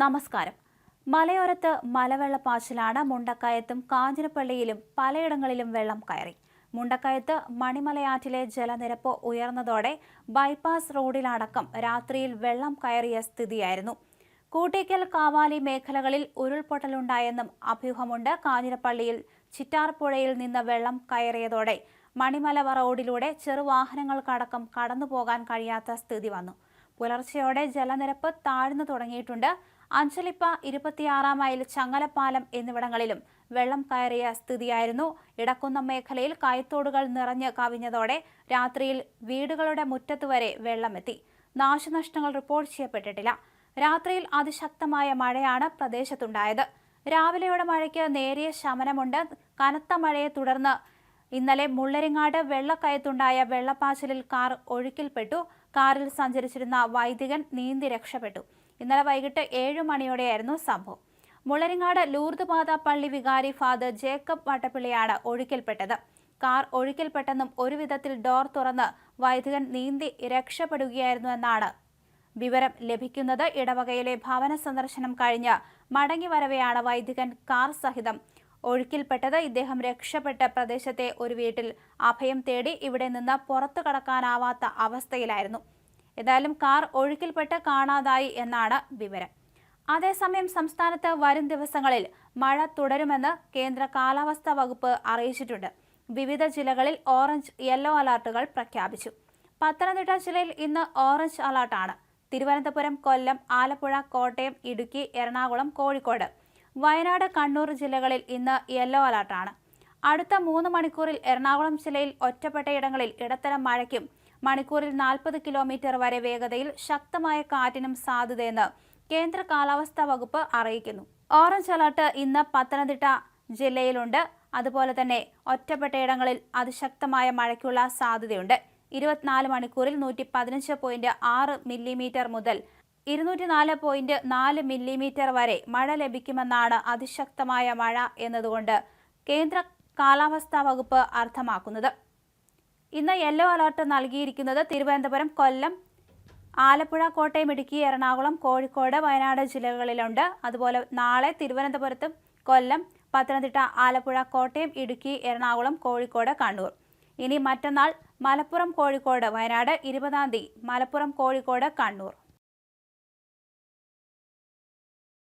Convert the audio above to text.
നമസ്കാരം. മലയോരത്ത് മലവെള്ളപ്പാച്ചിലാണ് മുണ്ടക്കയത്തും കാഞ്ഞിരപ്പള്ളിയിലും പലയിടങ്ങളിലും വെള്ളം കയറി. മുണ്ടക്കയത്ത് മണിമലയാറ്റിലെ ജലനിരപ്പ് ഉയർന്നതോടെ ബൈപ്പാസ് റോഡിലടക്കം രാത്രിയിൽ വെള്ളം കയറിയ സ്ഥിതിയായിരുന്നു. കൂട്ടിക്കൽ കാവാലി മേഖലകളിൽ ഉരുൾപൊട്ടലുണ്ടായെന്നും അഭ്യൂഹമുണ്ട്. കാഞ്ഞിരപ്പള്ളിയിൽ ചിറ്റാർപ്പുഴയിൽ നിന്ന് വെള്ളം കയറിയതോടെ മണിമലവ റോഡിലൂടെ ചെറുവാഹനങ്ങൾക്കടക്കം കടന്നുപോകാൻ കഴിയാത്ത സ്ഥിതി വന്നു. പുലർച്ചയോടെ ജലനിരപ്പ് താഴ്ന്നു തുടങ്ങിയിട്ടുണ്ട്. അഞ്ചലിപ്പ ഇരുപത്തിയാറാം മൈൽ ചങ്ങലപ്പാലം എന്നിവിടങ്ങളിലും വെള്ളം കയറിയ സ്ഥിതിയായിരുന്നു. ഇടക്കുന്നം മേഖലയിൽ കൈത്തോടുകൾ നിറഞ്ഞ് കവിഞ്ഞതോടെ രാത്രിയിൽ വീടുകളുടെ മുറ്റത്ത് വരെ വെള്ളമെത്തി. നാശനഷ്ടങ്ങൾ റിപ്പോർട്ട് ചെയ്യപ്പെട്ടിട്ടില്ല. രാത്രിയിൽ അതിശക്തമായ മഴയാണ് പ്രദേശത്തുണ്ടായത്. രാവിലെയുടെ മഴയ്ക്ക് നേരിയ ശമനമുണ്ട്. കനത്ത മഴയെ തുടർന്ന് ഇന്നലെ മുള്ളരിങ്ങാട് വെള്ളക്കയത്തുണ്ടായ വെള്ളപ്പാച്ചിലിൽ കാർ ഒഴുക്കിൽപ്പെട്ടു. കാറിൽ സഞ്ചരിച്ചിരുന്ന വൈദികൻ നീന്തി രക്ഷപ്പെട്ടു. ഇന്നലെ വൈകിട്ട് ഏഴു മണിയോടെയായിരുന്നു സംഭവം. മുളരിങ്ങാട് ലൂർദ് പാത പള്ളി വികാരി ഫാദർ ജേക്കബ് വട്ടപ്പിള്ളിയാണ് ഒഴുക്കിൽപ്പെട്ടത്. കാർ ഒഴുക്കിൽപ്പെട്ടെന്നും ഒരുവിധത്തിൽ ഡോർ തുറന്ന് വൈദികൻ നീന്തി രക്ഷപ്പെടുകയായിരുന്നു എന്നാണ് വിവരം ലഭിക്കുന്നത്. ഇടവകയിലെ ഭവന സന്ദർശനം കഴിഞ്ഞ് മടങ്ങി വരവെയാണ് വൈദികൻ കാർ സഹിതം ഒഴുക്കിൽപ്പെട്ടത്. ഇദ്ദേഹം രക്ഷപ്പെട്ട പ്രദേശത്തെ ഒരു വീട്ടിൽ അഭയം തേടി ഇവിടെ നിന്ന് പുറത്തു കടക്കാനാവാത്ത അവസ്ഥയിലായിരുന്നു. ഏതായാലും കാർ ഒഴുക്കിൽപ്പെട്ട് കാണാതായി എന്നാണ് വിവരം. അതേസമയം സംസ്ഥാനത്ത് വരും ദിവസങ്ങളിൽ മഴ തുടരുമെന്ന് കേന്ദ്ര കാലാവസ്ഥാ വകുപ്പ് അറിയിച്ചിട്ടുണ്ട്. വിവിധ ജില്ലകളിൽ ഓറഞ്ച് യെല്ലോ അലർട്ടുകൾ പ്രഖ്യാപിച്ചു. പത്തനംതിട്ട ജില്ലയിൽ ഇന്ന് ഓറഞ്ച് അലർട്ടാണ്. തിരുവനന്തപുരം കൊല്ലം ആലപ്പുഴ കോട്ടയം ഇടുക്കി എറണാകുളം കോഴിക്കോട്. വയനാട് കണ്ണൂർ ജില്ലകളിൽ ഇന്ന് യെല്ലോ അലർട്ടാണ്. അടുത്ത മൂന്ന് മണിക്കൂറിൽ എറണാകുളം ജില്ലയിൽ ഒറ്റപ്പെട്ടയിടങ്ങളിൽ ഇടത്തരം മഴയ്ക്കും മണിക്കൂറിൽ നാൽപ്പത് കിലോമീറ്റർ വരെ വേഗതയിൽ ശക്തമായ കാറ്റിനും സാധ്യതയെന്ന് കേന്ദ്ര കാലാവസ്ഥാ വകുപ്പ് അറിയിക്കുന്നു. ഓറഞ്ച് അലർട്ട് ഇന്ന് പത്തനംതിട്ട ജില്ലയിലുണ്ട്. അതുപോലെ തന്നെ ഒറ്റപ്പെട്ടയിടങ്ങളിൽ അതിശക്തമായ മഴയ്ക്കുള്ള സാധ്യതയുണ്ട്. ഇരുപത്തിനാല് മണിക്കൂറിൽ നൂറ്റി പതിനഞ്ച് പോയിന്റ് ആറ് മില്ലിമീറ്റർ മുതൽ ഇരുന്നൂറ്റി നാല് പോയിന്റ് നാല് മില്ലിമീറ്റർ വരെ മഴ ലഭിക്കുമെന്നാണ് അതിശക്തമായ മഴ എന്നതുകൊണ്ട് കേന്ദ്ര കാലാവസ്ഥാ വകുപ്പ് അർത്ഥമാക്കുന്നത്. ഇന്ന് യെല്ലോ അലർട്ട് നൽകിയിരിക്കുന്നത് തിരുവനന്തപുരം കൊല്ലം ആലപ്പുഴ കോട്ടയം ഇടുക്കി എറണാകുളം കോഴിക്കോട് വയനാട് ജില്ലകളിലുണ്ട്. അതുപോലെ നാളെ തിരുവനന്തപുരത്തും കൊല്ലം പത്തനംതിട്ട ആലപ്പുഴ കോട്ടയം ഇടുക്കി എറണാകുളം കോഴിക്കോട് കണ്ണൂർ. ഇനി മറ്റന്നാൾ മലപ്പുറം കോഴിക്കോട് വയനാട് ഇരുപതാം തീയതി മലപ്പുറം കോഴിക്കോട് കണ്ണൂർ.